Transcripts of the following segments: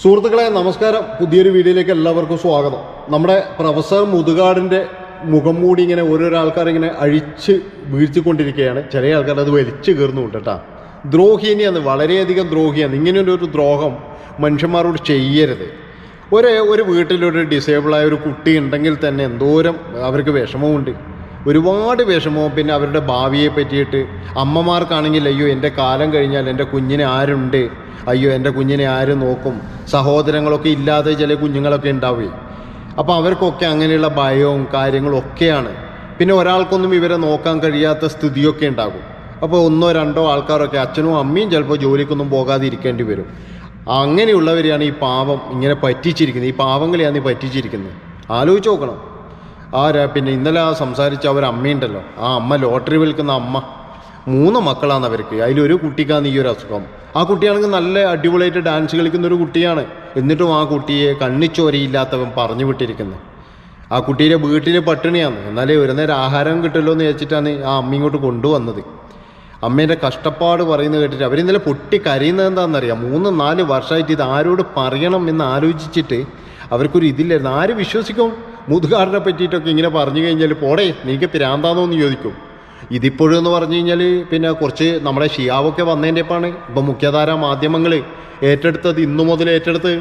സുഹൃത്തുക്കളെ നമസ്കാരം. പുതിയൊരു വീഡിയോയിലേക്ക് എല്ലാവർക്കും സ്വാഗതം. നമ്മുടെ പ്രൊഫസർ മുതുകാടിന്റെ മുഖം മൂടി ഇങ്ങനെ ഓരോരോ ആൾക്കാരിങ്ങനെ അഴിച്ച് വീഴ്ത്തിക്കൊണ്ടിരിക്കുകയാണ്. ചില ആൾക്കാർ അത് വലിച്ചു കയറുന്നുണ്ട് കേട്ടോ. ദ്രോഹിനിയാണ് വളരെയധികം ദ്രോഹിയാണ്. ഇങ്ങനെയൊരു ദ്രോഹം മനുഷ്യന്മാരോട് ചെയ്യരുത്. ഒരേ ഒരു വീട്ടിലൊരു ഡിസേബിളായ ഒരു കുട്ടി ഉണ്ടെങ്കിൽ തന്നെ എന്തോരം അവർക്ക് വിഷമമുണ്ട്. ഒരുപാട് വിഷമവും. പിന്നെ അവരുടെ ഭാവിയെ പറ്റിയിട്ട് അമ്മമാർക്കാണെങ്കിൽ അയ്യോ എന്റെ കാലം കഴിഞ്ഞാൽ എന്റെ കുഞ്ഞിനെ ആരുണ്ട്? അയ്യോ എന്റെ കുഞ്ഞിനെ ആര് നോക്കും? സഹോദരങ്ങളൊക്കെ ഇല്ലാതെ ചില കുഞ്ഞുങ്ങളൊക്കെ ഉണ്ടാവുകയും അപ്പോൾ അവർക്കൊക്കെ അങ്ങനെയുള്ള ഭയവും കാര്യങ്ങളും ഒക്കെയാണ്. പിന്നെ ഒരാൾക്കൊന്നും ഇവരെ നോക്കാൻ കഴിയാത്ത സ്ഥിതിയൊക്കെ ഉണ്ടാകും. അപ്പോൾ ഒന്നോ രണ്ടോ ആൾക്കാരൊക്കെ അച്ഛനും അമ്മയും ചിലപ്പോൾ ജോലിക്കൊന്നും പോകാതെ ഇരിക്കേണ്ടി വരും. അങ്ങനെയുള്ളവരെയാണ് ഈ പാവം ഇങ്ങനെ പറ്റിച്ചിരിക്കുന്നത്. ഈ പാവങ്ങളെയാണ് ഈ പറ്റിച്ചിരിക്കുന്നത്. ആലോചിച്ച് നോക്കണം. ആരാ? പിന്നെ ഇന്നലെ ആ സംസാരിച്ച അവർ അമ്മയുണ്ടല്ലോ ആ അമ്മ ലോട്ടറി വിൽക്കുന്ന അമ്മ. മൂന്ന് മക്കളാണ് അവർക്ക്. അതിലൊരു കുട്ടിക്കാണ് ഈ ഒരു അസുഖം. ആ കുട്ടിയാണെങ്കിൽ നല്ല അടിപൊളിയായിട്ട് ഡാൻസ് കളിക്കുന്ന ഒരു കുട്ടിയാണ്. എന്നിട്ടും ആ കുട്ടിയെ കണ്ണിച്ചോരയില്ലാത്തവൻ പറഞ്ഞു വിട്ടിരിക്കുന്നത് ആ കുട്ടിയുടെ വീട്ടിൽ പട്ടിണിയാണ്. എന്നാലേ ഒരു നേരം ആഹാരം കിട്ടുമല്ലോ എന്ന് വെച്ചിട്ടാണ് ആ അമ്മ ഇങ്ങോട്ട് കൊണ്ടുവന്നത്. അമ്മേന്റെ കഷ്ടപ്പാട് പറയുന്നത് കേട്ടിട്ട് അവരിന്നലെ പൊട്ടി കരയുന്നത് എന്താണെന്നറിയാം മൂന്ന് നാല് വർഷമായിട്ട് ഇത് ആരോട് പറയണം എന്ന് ആലോചിച്ചിട്ട് അവർക്കൊരു ഇതില്ലായിരുന്നു. ആര് വിശ്വസിക്കും? മുതുകാടിനെ പറ്റിയിട്ടൊക്കെ ഇങ്ങനെ പറഞ്ഞു കഴിഞ്ഞാൽ പോടേ നീക്ക് പിരാന്താന്നോ എന്ന് ചോദിക്കും. ഇതിപ്പോഴും എന്ന് പറഞ്ഞു കഴിഞ്ഞാൽ പിന്നെ കുറച്ച് നമ്മുടെ ഷിയാവൊക്കെ വന്നതിന്റെ ഇപ്പാണ് ഇപ്പം മുഖ്യധാര മാധ്യമങ്ങൾ ഏറ്റെടുത്തത് ഇന്നു മുതൽ ഏറ്റെടുത്ത്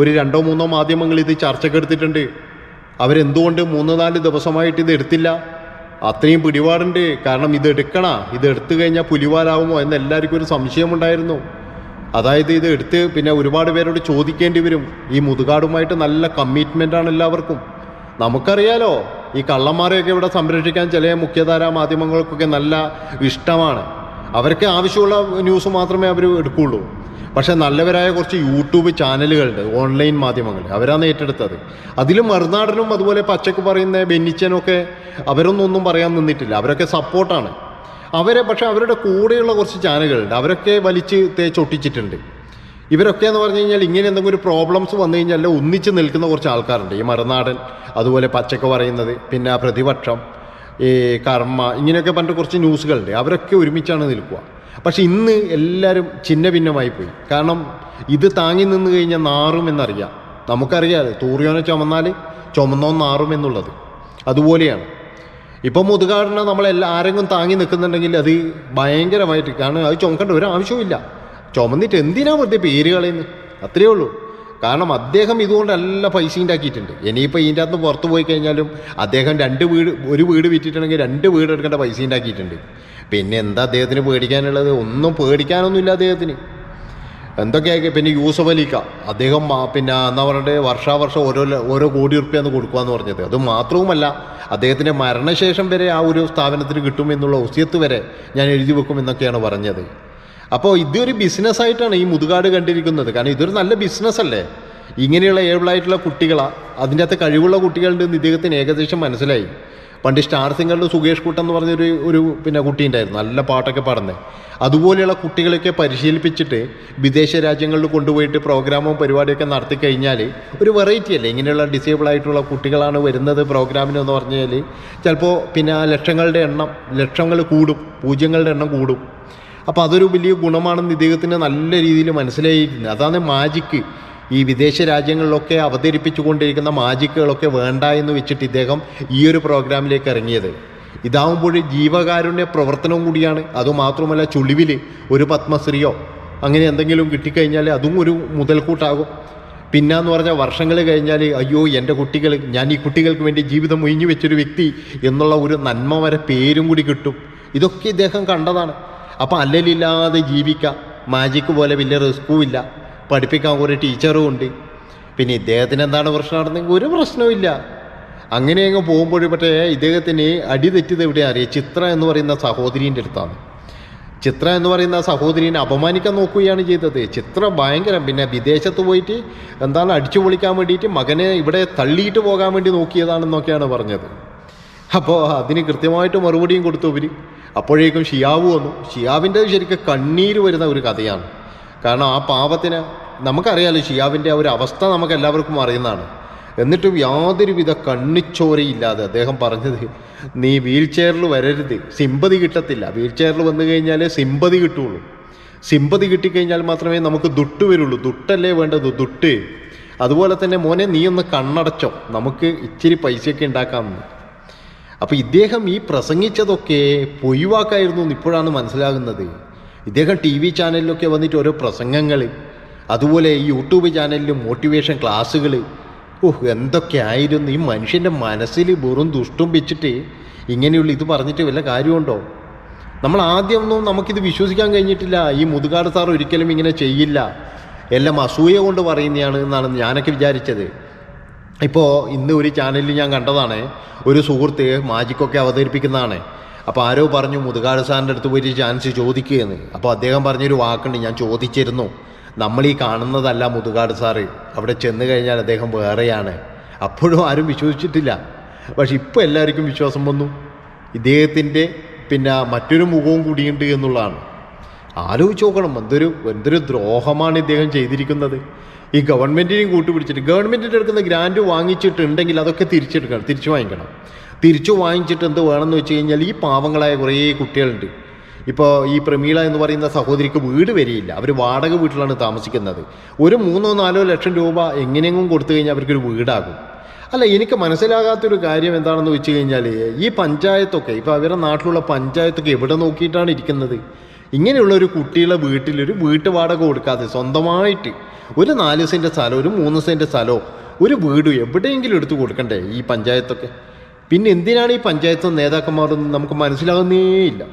ഒരു രണ്ടോ മൂന്നോ മാധ്യമങ്ങൾ ഇത് ചർച്ചയ്ക്ക് എടുത്തിട്ടുണ്ട്. അവരെന്തുകൊണ്ട് മൂന്ന് നാല് ദിവസമായിട്ട് ഇത് എടുത്തില്ല? അത്രയും പിടിപാടുണ്ട്. കാരണം ഇത് എടുക്കണ ഇത് എടുത്തു കഴിഞ്ഞാൽ പുലിവാലാവുമോ എന്ന് എല്ലാവർക്കും ഒരു സംശയമുണ്ടായിരുന്നു. അതായത് ഇത് എടുത്ത് പിന്നെ ഒരുപാട് പേരോട് ചോദിക്കേണ്ടി വരും. ഈ മുതുകാടുമായിട്ട് നല്ല കമ്മിറ്റ്മെന്റ് ആണ് എല്ലാവർക്കും. നമുക്കറിയാലോ ഈ കള്ളന്മാരെയൊക്കെ ഇവിടെ സംരക്ഷിക്കാൻ ചില മുഖ്യധാരാ മാധ്യമങ്ങൾക്കൊക്കെ നല്ല ഇഷ്ടമാണ്. അവർക്ക് ആവശ്യമുള്ള ന്യൂസ് മാത്രമേ അവർ എടുക്കുകയുള്ളൂ പക്ഷേ നല്ലവരായ കുറച്ച് യൂട്യൂബ് ചാനലുകളുണ്ട് ഓൺലൈൻ മാധ്യമങ്ങൾ അവരാണ് ഏറ്റെടുത്തത്. അതിലും മറുനാടനും അതുപോലെ പച്ചക്ക് പറയുന്ന ബെന്നിച്ചനൊക്കെ അവരൊന്നും ഒന്നും പറയാൻ നിന്നിട്ടില്ല. അവരൊക്കെ സപ്പോർട്ടാണ്. അവരെ പക്ഷേ അവരുടെ കൂടെയുള്ള കുറച്ച് ചാനലുകളുണ്ട്. അവരൊക്കെ വലിച്ച് തേച്ചൊട്ടിച്ചിട്ടുണ്ട് ഇവരൊക്കെ എന്ന് പറഞ്ഞു കഴിഞ്ഞാൽ ഇങ്ങനെ എന്തെങ്കിലും ഒരു പ്രോബ്ലംസ് വന്നു കഴിഞ്ഞാൽ ഒന്നിച്ച് നിൽക്കുന്ന കുറച്ച് ആൾക്കാരുണ്ട്. ഈ മറുനാടൻ അതുപോലെ പച്ചക്ക പറയുന്നത് പിന്നെ ആ പ്രതിപക്ഷം ഈ കർമ്മ ഇങ്ങനെയൊക്കെ പറഞ്ഞിട്ട് കുറച്ച് ന്യൂസുകളുണ്ട് അവരൊക്കെ ഒരുമിച്ചാണ് നിൽക്കുക. പക്ഷെ ഇന്ന് എല്ലാവരും ചിന്ന ഭിന്നമായി പോയി. കാരണം ഇത് താങ്ങി നിന്ന് കഴിഞ്ഞാൽ നാറും എന്നറിയാം. നമുക്കറിയാം തൂറിയോനെ ചുമന്നാൽ ചുമന്നോ നാറും എന്നുള്ളത്. അതുപോലെയാണ്. ഇപ്പം മുതുകാടിനെ നമ്മളെല്ലാം ആരെങ്കിലും താങ്ങി നിൽക്കുന്നുണ്ടെങ്കിൽ അത് ഭയങ്കരമായിട്ട് കാരണം അത് ചുമക്കേണ്ട ഒരു ആവശ്യവുമില്ല. ചുമന്നിട്ട് എന്തിനാ വെറുതെ പേര് കളയുന്നത് അത്രയേ ഉള്ളൂ. കാരണം അദ്ദേഹം ഇതുകൊണ്ട് നല്ല പൈസ ഉണ്ടാക്കിയിട്ടുണ്ട്. ഇനിയിപ്പോൾ ഇതിന്റെ അകത്ത് പുറത്ത് പോയി കഴിഞ്ഞാലും അദ്ദേഹം രണ്ട് വീട് ഒരു വീട് വിറ്റിട്ടുണ്ടെങ്കിൽ രണ്ട് വീട് എടുക്കേണ്ട പൈസ ഉണ്ടാക്കിയിട്ടുണ്ട്. പിന്നെ എന്താ അദ്ദേഹത്തിന് പേടിക്കാനുള്ളത്? ഒന്നും പേടിക്കാനൊന്നുമില്ല അദ്ദേഹത്തിന്. എന്തൊക്കെയാക്കി പിന്നെ യൂസഫ് അലിക്ക. അദ്ദേഹം പിന്നെ എന്താ പറഞ്ഞിട്ട് വർഷാവർഷം ഓരോ ഓരോ കോടി റുപ്യാന്ന് കൊടുക്കുകയെന്ന് പറഞ്ഞത്. അത് മാത്രവുമല്ല അദ്ദേഹത്തിന്റെ മരണശേഷം വരെ ആ ഒരു സ്ഥാപനത്തിന് കിട്ടുമെന്നുള്ള ഒസ്യത്ത് വരെ ഞാൻ എഴുതി വെക്കും എന്നൊക്കെയാണ് പറഞ്ഞത്. അപ്പോൾ ഇതൊരു ബിസിനസ്സായിട്ടാണ് ഈ മുതുകാട് കണ്ടിരിക്കുന്നത്. കാരണം ഇതൊരു നല്ല ബിസിനസ് അല്ലേ? ഇങ്ങനെയുള്ള ഏബിളായിട്ടുള്ള കുട്ടികളാണ് അതിന്റെ അകത്ത് കഴിവുള്ള കുട്ടികളുണ്ടെന്ന് ഇദ്ദേഹത്തിന് ഏകദേശം മനസ്സിലായി. പണ്ട് സ്റ്റാർ സിംഗറിൽ സുകേഷ് കുട്ടൻ എന്ന് പറഞ്ഞൊരു ഒരു പിന്നെ കുട്ടി ഉണ്ടായിരുന്നു നല്ല പാട്ടൊക്കെ പാടുന്നത് അതുപോലെയുള്ള കുട്ടികളെയൊക്കെ പരിശീലിപ്പിച്ചിട്ട് വിദേശ രാജ്യങ്ങളിൽ കൊണ്ടുപോയിട്ട് പ്രോഗ്രാമും പരിപാടിയൊക്കെ നടത്തി കഴിഞ്ഞാൽ ഒരു വെറൈറ്റി അല്ലേ? ഇങ്ങനെയുള്ള ഡിസേബിൾ ആയിട്ടുള്ള കുട്ടികളാണ് വരുന്നത് പ്രോഗ്രാമിന് എന്ന് പറഞ്ഞു കഴിഞ്ഞാൽ ചിലപ്പോൾ പിന്നെ ലക്ഷങ്ങളുടെ എണ്ണം ലക്ഷങ്ങൾ കൂടും പൂജ്യങ്ങളുടെ എണ്ണം കൂടും. അപ്പോൾ അതൊരു വലിയ ഗുണമാണെന്ന് ഇദ്ദേഹത്തിന് നല്ല രീതിയിൽ മനസ്സിലായിരിക്കുന്നത് അതാണ് മാജിക്ക് ഈ വിദേശ രാജ്യങ്ങളിലൊക്കെ അവതരിപ്പിച്ചുകൊണ്ടിരിക്കുന്ന മാജിക്കുകളൊക്കെ വേണ്ട എന്ന് വെച്ചിട്ട് ഇദ്ദേഹം ഈ ഒരു പ്രോഗ്രാമിലേക്ക് ഇറങ്ങിയത്. ഇതാവുമ്പോൾ ജീവകാരുണ്യ പ്രവർത്തനവും കൂടിയാണ്. അതുമാത്രമല്ല ചുളിവിൽ ഒരു പത്മശ്രീയോ അങ്ങനെ എന്തെങ്കിലും കിട്ടിക്കഴിഞ്ഞാൽ അതും ഒരു മുതൽക്കൂട്ടാകും. പിന്നെന്ന് പറഞ്ഞാൽ വർഷങ്ങൾ കഴിഞ്ഞാൽ അയ്യോ എന്റെ കുട്ടികൾ ഞാൻ ഈ കുട്ടികൾക്ക് വേണ്ടി ജീവിതം ഒഴിഞ്ഞു വെച്ചൊരു വ്യക്തി എന്നുള്ള ഒരു നന്മ വരെ പേരും കൂടി കിട്ടും. ഇതൊക്കെ ഇദ്ദേഹം കണ്ടതാണ്. അപ്പോൾ അല്ലലില്ലാതെ ജീവിക്കാം. മാജിക്ക് പോലെ വലിയ റിസ്ക്കും ഇല്ല. പഠിപ്പിക്കാൻ ഒരു ടീച്ചറും ഉണ്ട്. പിന്നെ ഇദ്ദേഹത്തിന് എന്താണ് പ്രശ്നം നടന്നെങ്കിൽ ഒരു പ്രശ്നവുമില്ല അങ്ങനെ അങ്ങ് പോകുമ്പോഴും പക്ഷേ ഇദ്ദേഹത്തിന് അടി തെറ്റിയത് എവിടെയാ അറിയാം? ചിത്ര എന്ന് പറയുന്ന സഹോദരീന്റെ അടുത്താണ്. ചിത്ര എന്ന് പറയുന്ന സഹോദരീനെ അപമാനിക്കാൻ നോക്കുകയാണ് ചെയ്തത്. ചിത്ര ഭയങ്കരം. പിന്നെ വിദേശത്ത് പോയിട്ട് എന്താണ് അടിച്ചു പൊളിക്കാൻ വേണ്ടിയിട്ട് മകനെ ഇവിടെ തള്ളിയിട്ട് പോകാൻ വേണ്ടി നോക്കിയതാണെന്നൊക്കെയാണ് പറഞ്ഞത്. അപ്പോൾ അതിന് കൃത്യമായിട്ട് മറുപടിയും കൊടുത്തു ഇവർ അപ്പോഴേക്കും ഷിയാവ് വന്നു. ഷിയാവിന്റെ ശരിക്കും കണ്ണീര് വരുന്ന ഒരു കഥയാണ്. കാരണം ആ പാപത്തിന് നമുക്കറിയാലോ ഷിയാവിന്റെ ആ ഒരു അവസ്ഥ നമുക്ക് എല്ലാവർക്കും അറിയുന്നതാണ്. എന്നിട്ടും യാതൊരുവിധ കണ്ണിച്ചോരയില്ലാതെ അദ്ദേഹം പറഞ്ഞത് നീ വീൽ ചെയറിൽ വരരുത്. സിമ്പതി കിട്ടത്തില്ല. വീൽ ചെയറിൽ വന്നു കഴിഞ്ഞാൽ സിമ്പതി കിട്ടുള്ളൂ. സിമ്പതി കിട്ടിക്കഴിഞ്ഞാൽ മാത്രമേ നമുക്ക് ദുട്ട് വരുള്ളൂ. ദുട്ടല്ലേ വേണ്ടത്? ദുട്ട്. അതുപോലെ തന്നെ മോനെ നീ ഒന്ന് കണ്ണടച്ചോ. നമുക്ക് ഇച്ചിരി പൈസയൊക്കെ ഉണ്ടാക്കാമെന്ന്. അപ്പോൾ ഇദ്ദേഹം ഈ പ്രസംഗിച്ചതൊക്കെ പൊയ്വാക്കായിരുന്നു എന്ന് ഇപ്പോഴാണ് മനസ്സിലാകുന്നത്. ഇദ്ദേഹം ടി വി ചാനലിലൊക്കെ വന്നിട്ട് ഓരോ പ്രസംഗങ്ങൾ അതുപോലെ ഈ യൂട്യൂബ് ചാനലിലും മോട്ടിവേഷൻ ക്ലാസ്സുകൾ ഓഹ് എന്തൊക്കെ ആയിരുന്നു? ഈ മനുഷ്യന്റെ മനസ്സിൽ വെറും ദുഷ്ടും വെച്ചിട്ട് ഇങ്ങനെയുള്ള ഇത് പറഞ്ഞിട്ട് വല്ല കാര്യമുണ്ടോ? നമ്മൾ ആദ്യമൊന്നും നമുക്കിത് വിശ്വസിക്കാൻ കഴിഞ്ഞിട്ടില്ല. ഈ മുതുകാട് സാർ ഒരിക്കലും ഇങ്ങനെ ചെയ്യില്ല. എല്ലാം അസൂയ കൊണ്ട് പറയുന്നതാണ് എന്നാണ് ഞാനൊക്കെ വിചാരിച്ചത്. ഇപ്പോൾ ഇന്ന് ഒരു ചാനലിൽ ഞാൻ കണ്ടതാണ്. ഒരു സുഹൃത്ത് മാജിക്കൊക്കെ അവതരിപ്പിക്കുന്നതാണ്. അപ്പോൾ ആരോ പറഞ്ഞു മുതുകാട് സാറിന്റെ അടുത്ത് പോയിട്ട് ചാൻസ് ചോദിക്കുകയെന്ന് അപ്പോൾ അദ്ദേഹം പറഞ്ഞൊരു വാക്കുണ്ട് ഞാൻ ചോദിച്ചിരുന്നു. നമ്മൾ ഈ കാണുന്നതല്ല മുതുകാട് സാറ്. അവിടെ ചെന്ന് കഴിഞ്ഞാൽ അദ്ദേഹം വേറെയാണ്. അപ്പോഴും ആരും വിശ്വസിച്ചിട്ടില്ല. പക്ഷെ ഇപ്പോൾ എല്ലാവർക്കും വിശ്വാസം വന്നു. ഇദ്ദേഹത്തിന്റെ പിന്നെ മറ്റൊരു മുഖവും കൂടിയുണ്ട് എന്നുള്ളതാണ്. ആലോചിച്ച് നോക്കണം എന്തൊരു എന്തൊരു ദ്രോഹമാണ് ഇദ്ദേഹം ചെയ്തിരിക്കുന്നത്. ഈ ഗവൺമെന്റിനെയും കൂട്ടുപിടിച്ചിട്ട് ഗവൺമെന്റിന്റെ എടുക്കുന്ന ഗ്രാൻഡ് വാങ്ങിച്ചിട്ടുണ്ടെങ്കിൽ അതൊക്കെ തിരിച്ചെടുക്കണം തിരിച്ചു വാങ്ങിക്കണം. തിരിച്ചു വാങ്ങിച്ചിട്ട് എന്ത് വേണമെന്ന് വെച്ച് കഴിഞ്ഞാൽ ഈ പാവങ്ങളായ കുറേ കുട്ടികളുണ്ട്. ഇപ്പോൾ ഈ പ്രമീള എന്ന് പറയുന്ന സഹോദരിക്ക് വീട് വരികയില്ല അവർ വാടക വീട്ടിലാണ് താമസിക്കുന്നത്. ഒരു മൂന്നോ നാലോ ലക്ഷം രൂപ എങ്ങനെയെങ്കിലും കൊടുത്തു കഴിഞ്ഞാൽ അവർക്കൊരു വീടാകും. അല്ല എനിക്ക് മനസ്സിലാകാത്തൊരു കാര്യം എന്താണെന്ന് വെച്ച് കഴിഞ്ഞാൽ ഈ പഞ്ചായത്തൊക്കെ ഇപ്പോൾ അവരുടെ നാട്ടിലുള്ള പഞ്ചായത്തൊക്കെ എവിടെ നോക്കിയിട്ടാണ് ഇരിക്കുന്നത്? ഇങ്ങനെയുള്ള ഒരു കുട്ടികളെ വീട്ടിലൊരു ഒരു വീട്ടു വാടക കൊടുക്കാതെ സ്വന്തമായിട്ട് ഒരു നാല് സെന്റ് സ്ഥലം ഒരു മൂന്ന് സെന്റ് സ്ഥലമോ ഒരു വീട് എവിടെയെങ്കിലും എടുത്തു കൊടുക്കണ്ടേ ഈ പഞ്ചായത്തൊക്കെ? പിന്നെ എന്തിനാണ് ഈ പഞ്ചായത്ത് നേതാക്കന്മാരൊന്നും നമുക്ക് മനസ്സിലാകുന്നേയില്ല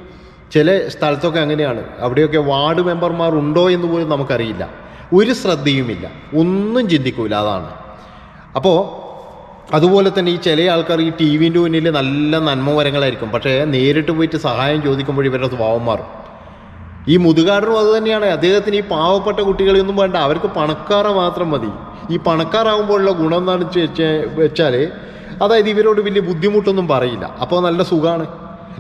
ചില സ്ഥലത്തൊക്കെ അങ്ങനെയാണ്. അവിടെയൊക്കെ വാർഡ് മെമ്പർമാർ ഉണ്ടോ എന്ന് പോലും നമുക്കറിയില്ല. ഒരു ശ്രദ്ധയുമില്ല. ഒന്നും ചിന്തിക്കൂല. അതാണ്. അപ്പോൾ അതുപോലെ തന്നെ ഈ ചില ആൾക്കാർ ഈ ടി വിന്റെ മുന്നിൽ നല്ല നന്മവരങ്ങളായിരിക്കും പക്ഷേ നേരിട്ട് പോയിട്ട് സഹായം ചോദിക്കുമ്പോൾ ഇവരുടെ സ്വഭാവം മാറും. ഈ മുതുകാടനും അത് തന്നെയാണ്. അദ്ദേഹത്തിന് ഈ പാവപ്പെട്ട കുട്ടികളെയൊന്നും വേണ്ട. അവർക്ക് പണക്കാറ മാത്രം മതി. ഈ പണക്കാരാകുമ്പോഴുള്ള ഗുണം എന്താണെന്ന് വെച്ച് വെച്ച- വെച്ചാൽ അതായത് ഇവരോട് വലിയ ബുദ്ധിമുട്ടൊന്നും പറയില്ല. അപ്പോൾ നല്ല സുഖമാണ്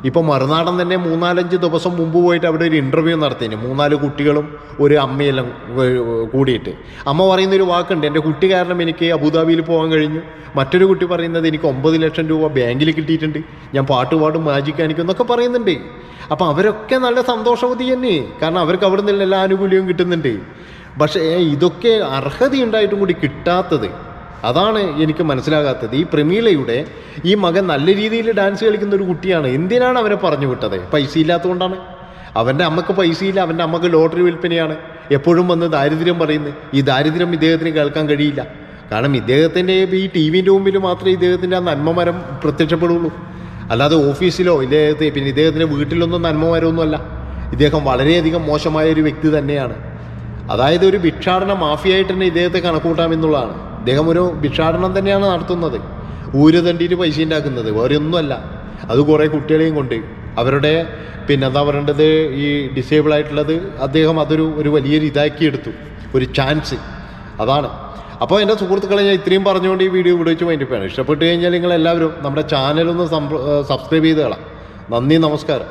ഇപ്പോൾ മറുനാടൻ തന്നെ മൂന്നാലഞ്ച് ദിവസം മുമ്പ് പോയിട്ട് അവിടെ ഒരു ഇന്റർവ്യൂ നടത്തിന്. മൂന്നാൽ കുട്ടികളും ഒരു അമ്മയെല്ലാം കൂടിയിട്ട്. അമ്മ പറയുന്നൊരു വാക്കുണ്ട് എന്റെ കുട്ടി കാരണം എനിക്ക് അബുദാബിയിൽ പോകാൻ കഴിഞ്ഞു. മറ്റൊരു കുട്ടി പറയുന്നത് എനിക്ക് ഒമ്പത് ലക്ഷം രൂപ ബാങ്കിൽ കിട്ടിയിട്ടുണ്ട്. ഞാൻ പാട്ട് പാടും മാജിക് കാണിക്കും എന്നൊക്കെ പറയുന്നുണ്ട്. അപ്പം അവരൊക്കെ നല്ല സന്തോഷവതി തന്നെ. കാരണം അവർക്ക് അവിടെ നിന്നുള്ള എല്ലാ ആനുകൂല്യവും കിട്ടുന്നുണ്ട്. പക്ഷേ ഇതൊക്കെ അർഹതയുണ്ടായിട്ടും കൂടി കിട്ടാത്തത് അതാണ് എനിക്ക് മനസ്സിലാകാത്തത്. ഈ പ്രമീളയുടെ ഈ മകൻ നല്ല രീതിയിൽ ഡാൻസ് കളിക്കുന്ന ഒരു കുട്ടിയാണ്. എന്തിനാണ് അവനെ പറഞ്ഞു വിട്ടത്? പൈസ ഇല്ലാത്തതുകൊണ്ടാണ്. അവന്റെ അമ്മയ്ക്ക് പൈസയില്ല അവന്റെ അമ്മയ്ക്ക് ലോട്ടറി വിൽപ്പനയാണ്. എപ്പോഴും വന്ന് ദാരിദ്ര്യം പറയുന്നത്. ഈ ദാരിദ്ര്യം ഇദ്ദേഹത്തിന് കേൾക്കാൻ കഴിയില്ല. കാരണം ഇദ്ദേഹത്തിന്റെ ഈ ടി വിന്റെ മുമ്പിൽ മാത്രമേ ഇദ്ദേഹത്തിന്റെ ആ നന്മമരം പ്രത്യക്ഷപ്പെടുള്ളൂ. അല്ലാതെ ഓഫീസിലോ ഇദ്ദേഹത്തെ പിന്നെ ഇദ്ദേഹത്തിന്റെ വീട്ടിലൊന്നും നന്മമരമൊന്നുമല്ല. ഇദ്ദേഹം വളരെയധികം മോശമായ ഒരു വ്യക്തി തന്നെയാണ്. അതായത് ഒരു ഭിക്ഷാടന മാഫിയായിട്ട് തന്നെ ഇദ്ദേഹത്തെ കണക്കൂട്ടാമെന്നുള്ളതാണ് ഇദ്ദേഹം ഒരു ഭിക്ഷാടനം തന്നെയാണ് നടത്തുന്നത്. ഊര് തണ്ടിയിട്ട് പൈസ ഉണ്ടാക്കുന്നത്. വേറെ ഒന്നുമല്ല അത് കുറേ കുട്ടികളെയും കൊണ്ട്. അവരുടെ പിന്നെ എന്താ പറയേണ്ടത്? ഈ ഡിസേബിൾ ആയിട്ടുള്ളത് അദ്ദേഹം അതൊരു ഒരു വലിയൊരു ഇതാക്കി എടുത്തു ഒരു ചാൻസ് അതാണ്. അപ്പോൾ എന്റെ സുഹൃത്തുക്കളെ ഞാൻ ഇത്രയും പറഞ്ഞുകൊണ്ട് ഈ വീഡിയോ ഇവിടെ വെച്ച് വേണ്ടിപ്പോയാണ് ഇഷ്ടപ്പെട്ട് കഴിഞ്ഞാൽ നിങ്ങൾ എല്ലാവരും നമ്മുടെ ചാനലൊന്ന് സബ്സ്ക്രൈബ് ചെയ്ത് കളാം നന്ദി നമസ്കാരം.